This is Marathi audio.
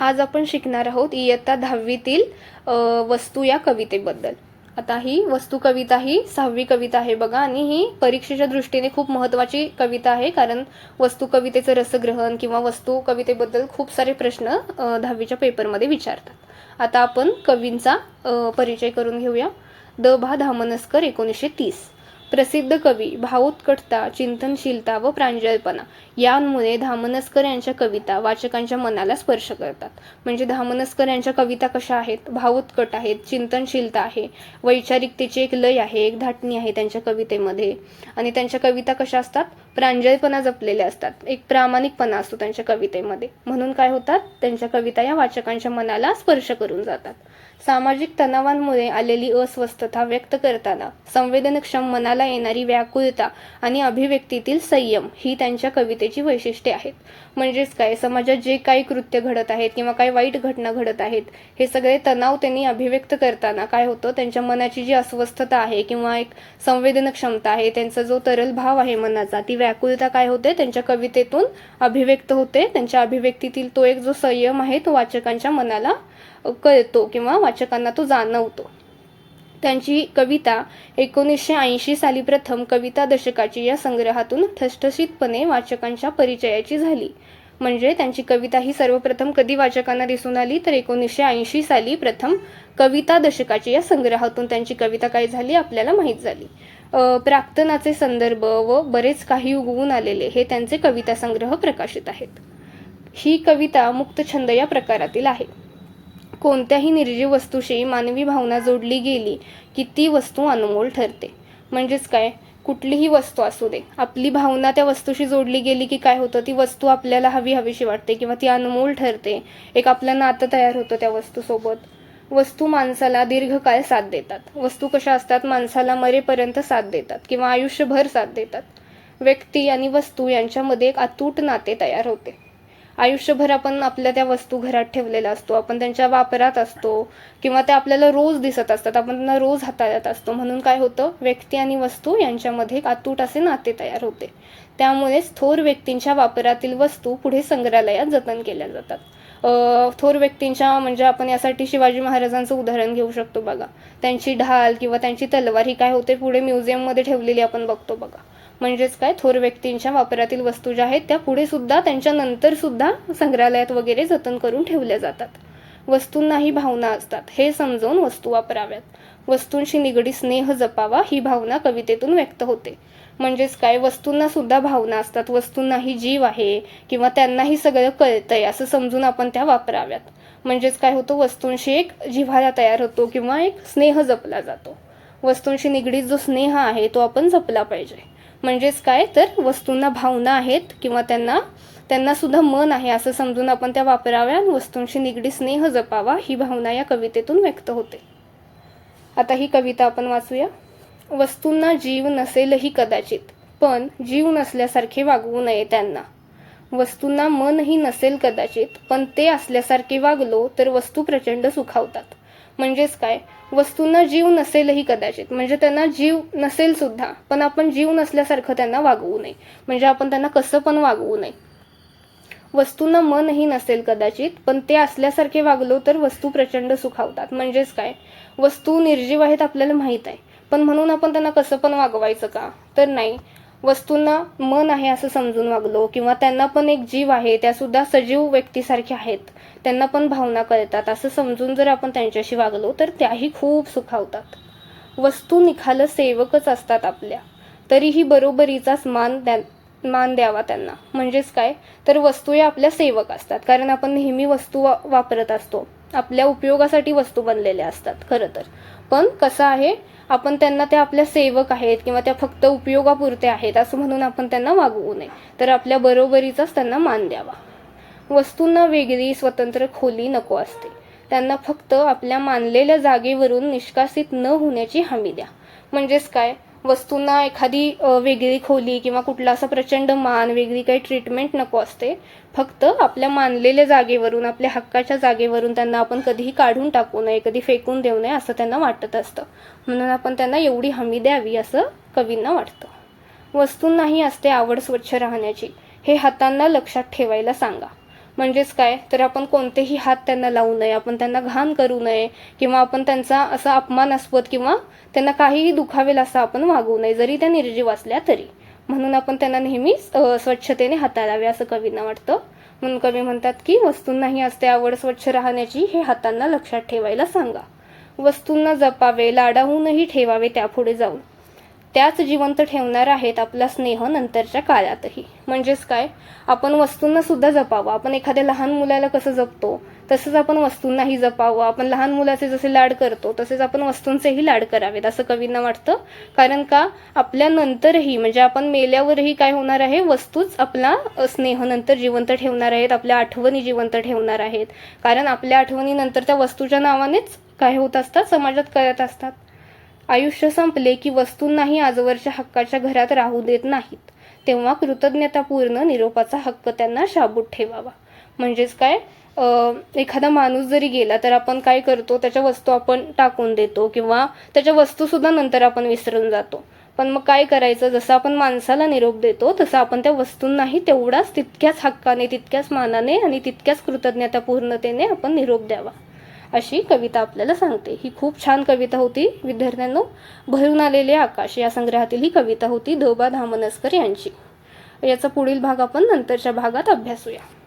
आज आपण शिकणार आहोत इयत्ता दहावीतील वस्तू या कवितेबद्दल. आता ही वस्तू कविता ही सहावी कविता आहे बघा आणि ही परीक्षेच्या दृष्टीने खूप महत्त्वाची कविता आहे कारण वस्तू कवितेचं रसग्रहण किंवा वस्तू कवितेबद्दल खूप सारे प्रश्न दहावीच्या पेपरमध्ये विचारतात. आता आपण कवींचा परिचय करून घेऊया. द भा धामनस्कर एकोणीसशे तीस. प्रसिद्ध कवी भावोत्कटता चिंतनशीलता व प्रांजळपणा यांमुळे धामनस्कर यांच्या कविता वाचकांच्या मनाला स्पर्श करतात. म्हणजे धामनस्कर यांच्या कविता कशा आहेत? भावोत्कट आहेत चिंतनशीलता आहे वैचारिकतेची एक लय आहे एक धाटणी आहे त्यांच्या कवितेमध्ये. आणि त्यांच्या कविता कशा असतात? प्रांजळपणा जपलेल्या असतात. एक प्रामाणिकपणा असतो त्यांच्या कवितेमध्ये. म्हणून काय होतात? त्यांच्या कविता या वाचकांच्या मनाला स्पर्श करून जातात. सामाजिक तणावांमुळे आलेली अस्वस्थता व्यक्त करताना संवेदनक्षम मनाला येणारी व्याकुलता आणि अभिव्यक्तीतील संयम ही त्यांच्या कवितेची वैशिष्ट्ये आहेत. म्हणजेच काय? समाजात जे काही कृत्य घडत आहेत किंवा काही वाईट घटना घडत आहेत हे सगळे तणाव त्यांनी अभिव्यक्त करताना काय होतं? त्यांच्या मनाची जी अस्वस्थता आहे किंवा एक संवेदनक्षमता आहे त्यांचा जो तरल भाव आहे मनाचा ती व्याकुलता काय होते त्यांच्या कवितेतून अभिव्यक्त होते. त्यांच्या अभिव्यक्तीतील तो एक जो संयम आहे तो वाचकांच्या मनाला कळतो किंवा वाचकांना तो जाणवतो. त्यांची कविता एकोणीसशे ऐंशी साली प्रथम कविता दशकाची या संग्रहातून ठसठशीतपणे वाचकांच्या परिचयाची झाली. म्हणजे त्यांची कविता ही सर्वप्रथम कधी वाचकांना दिसून आली? तर एकोणीसशे ऐंशी साली प्रथम कविता दशकाची या संग्रहातून त्यांची कविता काय झाली? आपल्याला माहीत झाली. प्राक्तनाचे संदर्भ व बरेच काही उगवून आलेले हे त्यांचे कविता संग्रह प्रकाशित आहेत. ही कविता मुक्तछंद या प्रकारातील आहे. कोणत्याही निर्जीव वस्तूशी मानवी भावना जोडली गेली की ती वस्तू अनमोल ठरते. म्हणजेच काय? कुठलीही वस्तू असू दे. आपली भावना त्या वस्तूशी जोडली गेली की काय होतं? ती वस्तू आपल्याला हवी हवीशी वाटते किंवा ती अनमोल ठरते. एक आपलं नातं तयार होतं त्या वस्तूसोबत. वस्तू माणसाला दीर्घकाळ साथ देतात. वस्तू कशा असतात? माणसाला मरेपर्यंत साथ देतात किंवा आयुष्यभर साथ देतात. व्यक्ती आणि वस्तू यांच्यामध्ये एक अतूट नाते तयार होते. आयुष्यभर आपण आपल्या त्या वस्तू घरात ठेवलेल्या असतो. आपण त्यांच्या वापरात असतो किंवा त्या आपल्याला रोज दिसत असतात. आपण त्यांना रोज हाताळत असतो. म्हणून काय होतं? व्यक्ती आणि वस्तू यांच्यामध्ये आतूट अतूट असे नाते तयार होते. त्यामुळेच थोर व्यक्तींच्या वापरातील वस्तू पुढे संग्रहालयात जतन केल्या जातात. थोर व्यक्तींच्या म्हणजे आपण यासाठी शिवाजी महाराजांचं उदाहरण घेऊ शकतो बघा. त्यांची ढाल किंवा त्यांची तलवार ही काय होते? पुढे म्युझियममध्ये ठेवलेली आपण बघतो बघा. म्हणजेच काय? थोर व्यक्तींच्या वापरातील वस्तू ज्या आहेत त्या पुढे सुद्धा त्यांच्या नंतर सुद्धा संग्रहालयात वगैरे जतन करून ठेवल्या जातात. वस्तूंनाही भावना असतात. हे समजावून वस्तू वापराव्यात. वस्तूंशी निगडीत स्नेह जपावा ही भावना कवितेतून व्यक्त होते. म्हणजेच काय? वस्तूंना सुद्धा भावना असतात. वस्तूंनाही जीव आहे किंवा त्यांनाही सगळं कळतंय असं समजून आपण त्या वापराव्यात. म्हणजेच काय होतो? वस्तूंशी एक जिव्हाळा तयार होतो किंवा एक स्नेह जपला जातो. वस्तूंशी निगडीत जो स्नेह आहे तो आपण जपला पाहिजे. म्हणजेच काय? तर वस्तूंना भावना आहेत किंवा त्यांना त्यांनासुद्धा मन आहे असं समजून आपण त्या वापराव्या वस्तूंशी निगडीत स्नेह जपावा ही भावना या कवितेतून व्यक्त होते. आता ही कविता आपण वाचूया. वस्तूंना जीव नसेलही कदाचित पण जीव नसल्यासारखे वागवू नये त्यांना. वस्तूंना मनही नसेल कदाचित पण ते असल्यासारखे वागलो तर वस्तू प्रचंड सुखावतात. म्हणजेच काय? वस्तूंना जीव नसेलही कदाचित. म्हणजे त्यांना जीव नसेल सुद्धा पण आपण जीव नसल्यासारखं त्यांना वागवू नये. म्हणजे आपण त्यांना कसं पण वागवू नये. वस्तूंना मनही नसेल कदाचित पण ते असल्यासारखे वागलो तर वस्तू प्रचंड सुखावतात. म्हणजेच काय? वस्तू निर्जीव आहेत आपल्याला माहीत आहे. पण म्हणून आपण त्यांना कसं पण वागवायचं का? तर नाही. वस्तूंना मन आहे असं समजून वागलो किंवा त्यांना पण एक जीव आहे त्यासुद्धा सजीव व्यक्तीसारखे आहेत. त्यांना पण भावना कळतात असं समजून जर आपण त्यांच्याशी वागलो तर त्याही खूप सुखावतात. वस्तू निखाल सेवकच असतात आपल्या. तरीही बरोबरीचाच मान द्या मान द्यावा त्यांना. म्हणजेच काय? तर वस्तू या आपल्या सेवक असतात. कारण आपण नेहमी वस्तू वा वापरत असतो. आपल्या उपयोगासाठी वस्तू बनलेल्या असतात खरं तर. पण कसं आहे आपण त्यांना त्या आपल्या सेवक आहेत किंवा त्या फक्त उपयोगापुरते आहेत असं म्हणून आपण त्यांना वागवू नये. तर आपल्या बरोबरीचाच त्यांना मान द्यावा. वस्तूंना वेगळी स्वतंत्र खोली नको असते. त्यांना फक्त आपल्या मानलेल्या जागेवरून निष्कासित न होण्याची हमी द्या. म्हणजेच काय? वस्तूंना एखादी वेगळी खोली किंवा कुठला असा प्रचंड मान वेगळी काही ट्रीटमेंट नको असते. फक्त आपल्या मानलेल्या जागेवरून आपल्या हक्काच्या जागेवरून त्यांना आपण कधीही काढून टाकू नये कधी फेकून देऊ नये असं त्यांना वाटत असतं. म्हणून आपण त्यांना एवढी हमी द्यावी असं कवींना वाटतं. वस्तूंनाही असते आवड स्वच्छ राहण्याची. हे हातांना लक्षात ठेवायला सांगा. म्हणजेच काय? तर आपण कोणतेही हात त्यांना लावू नये. आपण त्यांना घाण करू नये किंवा आपण त्यांचा असा अपमानास्पद किंवा त्यांना काहीही दुखावेल असं आपण वागू नये जरी त्या निर्जीव असल्या तरी. म्हणून आपण त्यांना नेहमी स्वच्छतेने हाताळावे असं कवींना वाटतं. म्हणून कवी म्हणतात की वस्तूंनाही असते आवड स्वच्छ राहण्याची हे हातांना लक्षात ठेवायला सांगा. वस्तूंना जपावे लाडाहूनही ठेवावे त्यापुढे जाऊन. त्याच जिवंत ठेवणार आहेत आपला स्नेह नंतरच्या काळातही. म्हणजेच काय? आपण वस्तूंना सुद्धा जपावं. आपण एखाद्या लहान मुलाला कसं जपतो? तसंच आपण वस्तूंनाही जपावं. आपण लहान मुलाचे जसे लाड करतो तसेच आपण वस्तूंचेही लाड करावेत असं कवींना वाटतं. कारण का? आपल्या नंतरही म्हणजे आपण मेल्यावरही काय होणार आहे? वस्तूच आपला स्नेह नंतर जिवंत ठेवणार आहेत आपल्या आठवणी जिवंत ठेवणार आहेत. कारण आपल्या आठवणीनंतर त्या वस्तूच्या नावानेच काय होत असतात? समाजात करत असतात. आयुष्य संपले की वस्तूंनाही आजवरच्या हक्काच्या घरात राहू देत नाहीत. तेव्हा कृतज्ञतापूर्ण निरोपाचा हक्क त्यांना शाबूत ठेवावा. म्हणजेच काय? एखादा माणूस जरी गेला तर आपण काय करतो? त्याच्या वस्तू आपण टाकून देतो किंवा त्याच्या वस्तूसुद्धा नंतर आपण विसरून जातो. पण मग काय करायचं? जसं आपण माणसाला निरोप देतो तसं आपण त्या वस्तूंनाही तेवढाच तितक्याच हक्काने तितक्याच मानाने आणि तितक्याच कृतज्ञतापूर्णतेने आपण निरोप द्यावा. अशी कविता आपल्याला सांगते. ही खूप छान कविता होती. विद्यार्थ्यांनो भरून आलेले आकाश. या संग्रहातील ही कविता होती धोबा धामनस्कर यांची. याचा पुढील भाग आपण नंतरच्या भागात अभ्यासूया.